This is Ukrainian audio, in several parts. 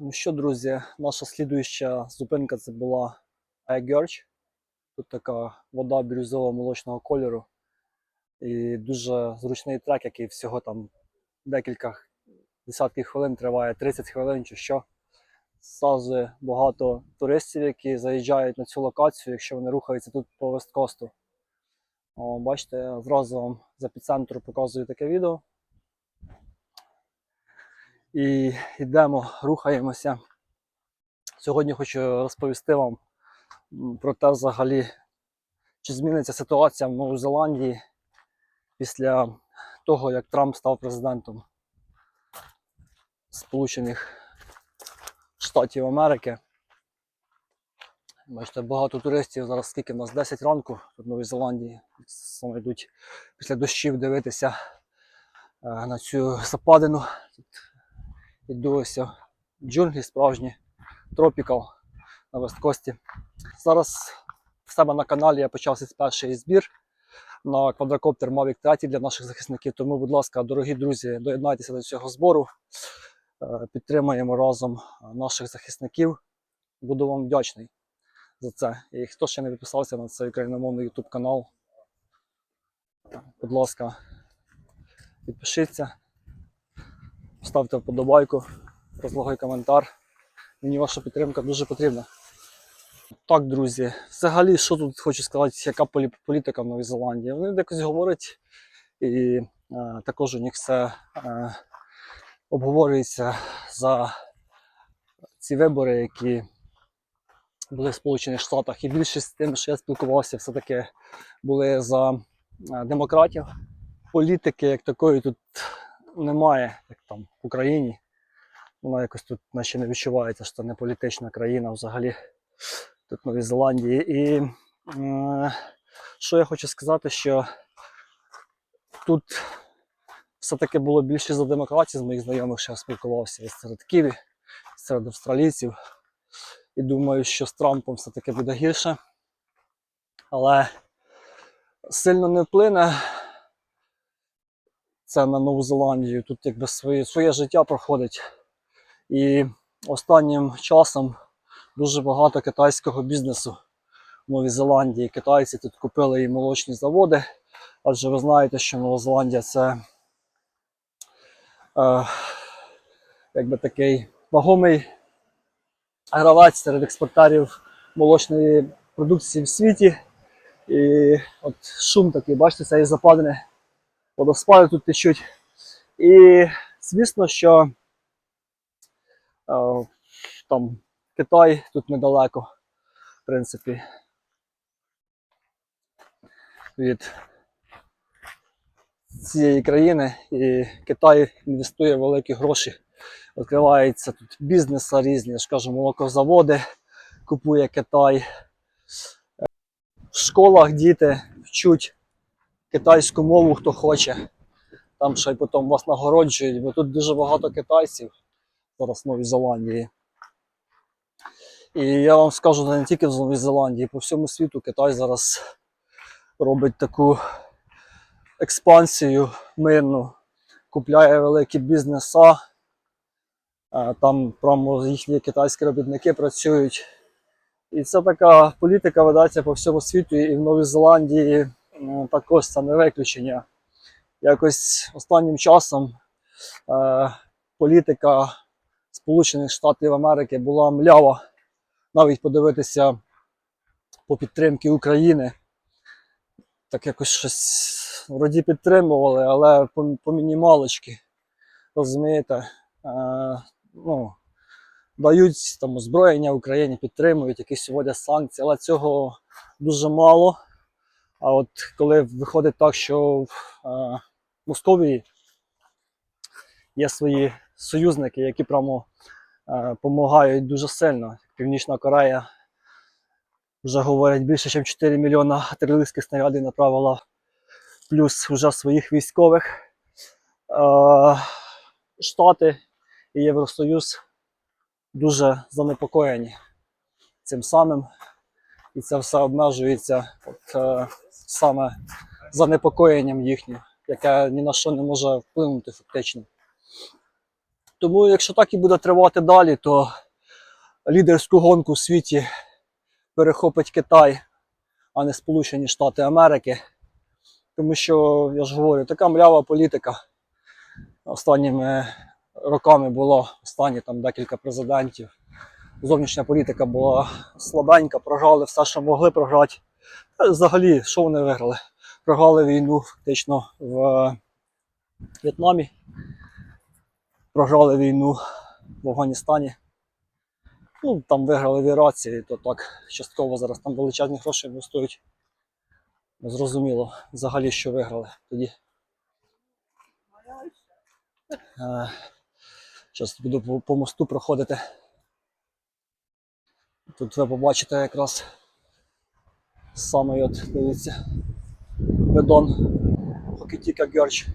Ну що, друзі, наша слідуюча зупинка це була Айгерч. Тут така вода бірюзово молочного кольору. І дуже зручний трек, який всього там декілька десятків хвилин триває, 30 хвилин чи що. Зразу багато туристів, які заїжджають на цю локацію, якщо вони рухаються тут по Весткосту. Бачите, я зразу вам з епіцентру показую таке відео. І йдемо, рухаємося. Сьогодні хочу розповісти вам про те, взагалі, чи зміниться ситуація в Новій Зеландії після того, як Трамп став президентом Сполучених Штатів Америки. Бачите, багато туристів зараз скільки в нас 10 ранку в Новій Зеландії. Саме йдуть після дощів дивитися е, на цю западину. О, джунглі справжні, тропікал на Весткості. Зараз в себе на каналі я почав перший збір на квадрокоптер Mavic 3 для наших захисників. Тому, будь ласка, дорогі друзі, доєднайтеся до цього збору. Е, Підтримаємо разом наших захисників. Буду вам вдячний за це. І хто ще не підписався на цей україномовний YouTube канал, будь ласка, підпишіться. Ставте вподобайку, розлогий коментар. Мені ваша підтримка дуже потрібна. Так, друзі, взагалі, що тут хочу сказати, яка політика в Новій Зеландії? Вони якось говорять, і е, також у них все е, обговорюється за ці вибори, які були в Сполучених Штатах. І більшість з тим, що я спілкувався, все-таки були за е, демократів. Політики як такої тут немає, як там в Україні. Вона якось тут наче не відчувається, що це не політична країна взагалі тут в Новій Зеландії. І е, що я хочу сказати, що тут все-таки було більше за демократію з моїх знайомих, що я спілкувався і серед Ківі, серед австралійців. І думаю, що з Трампом все-таки буде гірше. Але сильно не вплине це на Нову Зеландію. Тут якби своє, своє життя проходить. І останнім часом дуже багато китайського бізнесу в Новій Зеландії. Китайці тут купили і молочні заводи, адже ви знаєте, що Нова Зеландія це е, якби такий вагомий гравець серед експортерів молочної продукції в світі. І от шум такий, бачите, цієї западини водоспади тут течуть. І звісно, що е, там Китай тут недалеко, в принципі, від цієї країни. І Китай інвестує великі гроші. Відкриваються тут бізнеси різні, я ж кажу, молокозаводи купує Китай. Е, В школах діти вчуть китайську мову, хто хоче. Там ще й потім вас нагороджують, бо тут дуже багато китайців зараз в Новій Зеландії. І я вам скажу не тільки в Новій Зеландії, по всьому світу Китай зараз робить таку експансію мирну, купляє великі бізнеса. Там прямо їхні китайські робітники працюють. І це така політика ведеться по всьому світу, і в Новій Зеландії також це не виключення. Якось останнім часом е, політика Сполучених Штатів Америки була млява. Навіть подивитися по підтримці України. Так якось щось вроді підтримували, але по, по мінімалочки. Розумієте? Е, ну, дають там озброєння Україні, підтримують, якісь вводять санкції, але цього дуже мало. А от коли виходить так, що в е, Московії є свої союзники, які прямо допомагають дуже сильно. Північна Корея вже говорять більше, ніж 4 мільйона артилерійських снарядів направила, плюс вже своїх військових. Е, Штати і Євросоюз дуже занепокоєні цим самим. І це все обмежується от, е, саме занепокоєнням їхнім, яке ні на що не може вплинути фактично. Тому, якщо так і буде тривати далі, то лідерську гонку в світі перехопить Китай, а не Сполучені Штати Америки. Тому що, я ж говорю, така млява політика останніми роками було, останні там декілька президентів. Зовнішня політика була слабенька, програли все, що могли програти. Взагалі, що вони виграли? Програли війну фактично в В'єтнамі, програли війну в Афганістані. Ну, там виграли в Іраці, то так частково зараз там величезні гроші інвестують. Зрозуміло, взагалі, що виграли тоді. Зараз буду по, по мосту проходити. Тут ви побачите якраз самий от, дивіться, бидон Хокітіка Герч.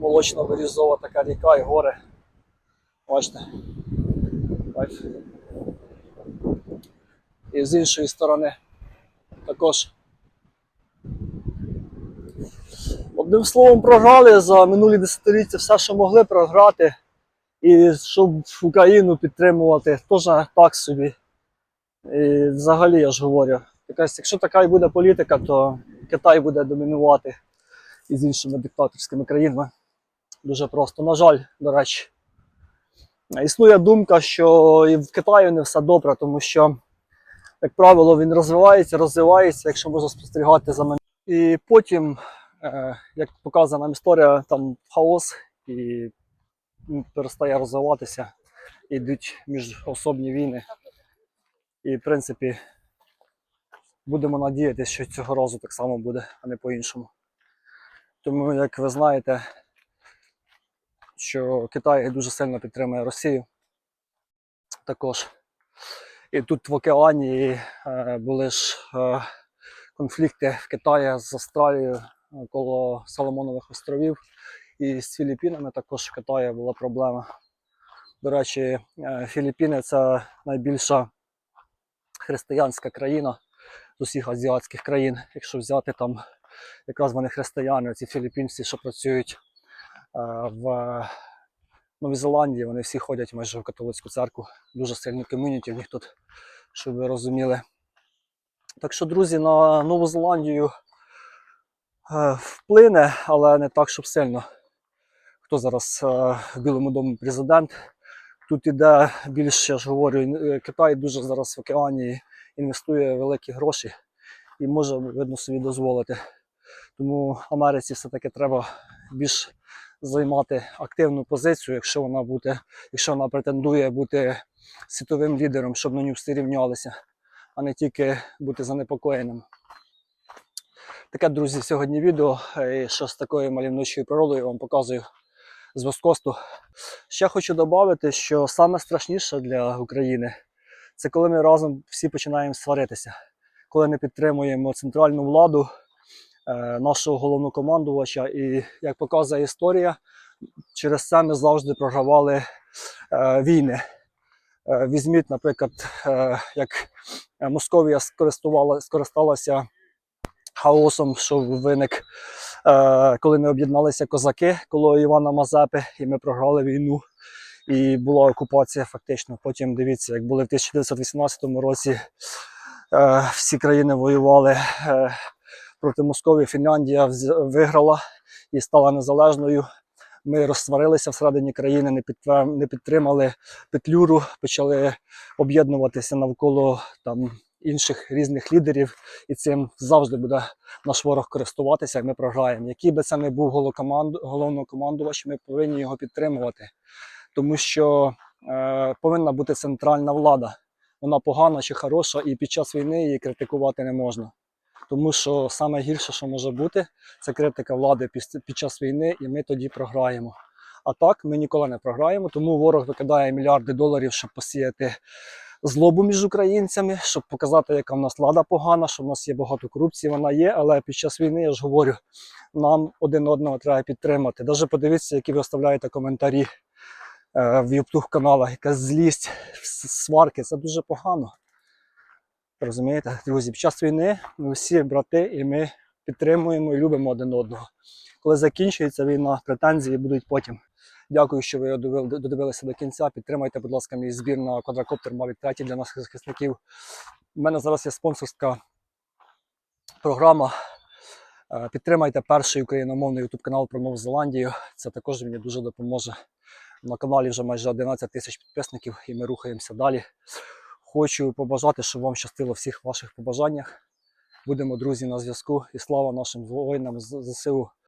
Молочно-вирізова така ріка і гори. Бачите? Кайф. І з іншої сторони також. Одним словом, програли за минулі десятиліття все, що могли програти. І щоб Україну підтримувати, теж так собі. І взагалі я ж говорю, якась, якщо така і буде політика, то Китай буде домінувати із іншими диктаторськими країнами. Дуже просто. На жаль, до речі. Існує думка, що і в Китаї не все добре, тому що, як правило, він розвивається, розвивається, якщо можна спостерігати за мене. І потім, е, як показана нам історія, там хаос і перестає розвиватися, йдуть міжособні війни. І, в принципі, будемо надіятися, що цього разу так само буде, а не по-іншому. Тому, як ви знаєте, що Китай дуже сильно підтримує Росію також. І тут в океані е, були ж е, конфлікти в Китаї з Австралією е, коло Соломонових островів. І з Філіппінами також в Китаї була проблема. До речі, Філіппіни це найбільша християнська країна з усіх азіатських країн. Якщо взяти там якраз вони християни, ці філіппінці, що працюють е, в Новій Зеландії, вони всі ходять майже в католицьку церкву. Дуже сильний ком'юніті в них тут, щоб ви розуміли. Так що, друзі, на Нову Зеландію е, вплине, але не так, щоб сильно. Хто зараз е, в Білому домі президент? Тут іде більше, я ж говорю, Китай дуже зараз в океані інвестує великі гроші і може, видно, собі дозволити. Тому Америці все-таки треба більш займати активну позицію, якщо вона буде, якщо вона претендує бути світовим лідером, щоб на нього всі рівнялися, а не тільки бути занепокоєним. Таке, друзі, сьогодні відео. І що з такою мальовничою природою я вам показую з Воскосту. Ще хочу додати, що саме страшніше для України це коли ми разом всі починаємо сваритися, коли не підтримуємо центральну владу, е, нашого головнокомандувача. І як показує історія, через це ми завжди програвали е, війни. Е, візьміть, наприклад, як Московія скористалася хаосом, що виник, коли не об'єдналися козаки коло Івана Мазепи, і ми програли війну. І була окупація фактично. Потім дивіться, як були в 1918 році, е, всі країни воювали е, проти Московії. Фінляндія виграла і стала незалежною. Ми розсварилися всередині країни, не, не підтримали Петлюру, почали об'єднуватися навколо там інших різних лідерів, і цим завжди буде наш ворог користуватися, і ми програємо. Який би це не був головнокомандувач, ми повинні його підтримувати, тому що е, повинна бути центральна влада. Вона погана чи хороша, і під час війни її критикувати не можна. Тому що саме гірше, що може бути, це критика влади під час війни, і ми тоді програємо. А так ми ніколи не програємо, тому ворог викидає мільярди доларів, щоб посіяти злобу між українцями, щоб показати, яка в нас влада погана, що в нас є багато корупції, вона є, але під час війни, я ж говорю, нам один одного треба підтримати. Даже подивіться, які ви оставляєте коментарі в YouTube каналах, якась злість, сварки, це дуже погано. Розумієте, друзі, під час війни ми всі брати і ми підтримуємо і любимо один одного. Коли закінчується війна, претензії будуть потім. Дякую, що ви додивилися до кінця. Підтримайте, будь ласка, мій збір на квадрокоптер Mavic 3 для наших захисників. У мене зараз є спонсорська програма. Е, Підтримайте перший україномовний YouTube канал про Нову Зеландію. Це також мені дуже допоможе. На каналі вже майже 11 тисяч підписників, і ми рухаємося далі. Хочу побажати, щоб вам щастило всіх ваших побажаннях. Будемо друзі на зв'язку і слава нашим воїнам з ЗСУ.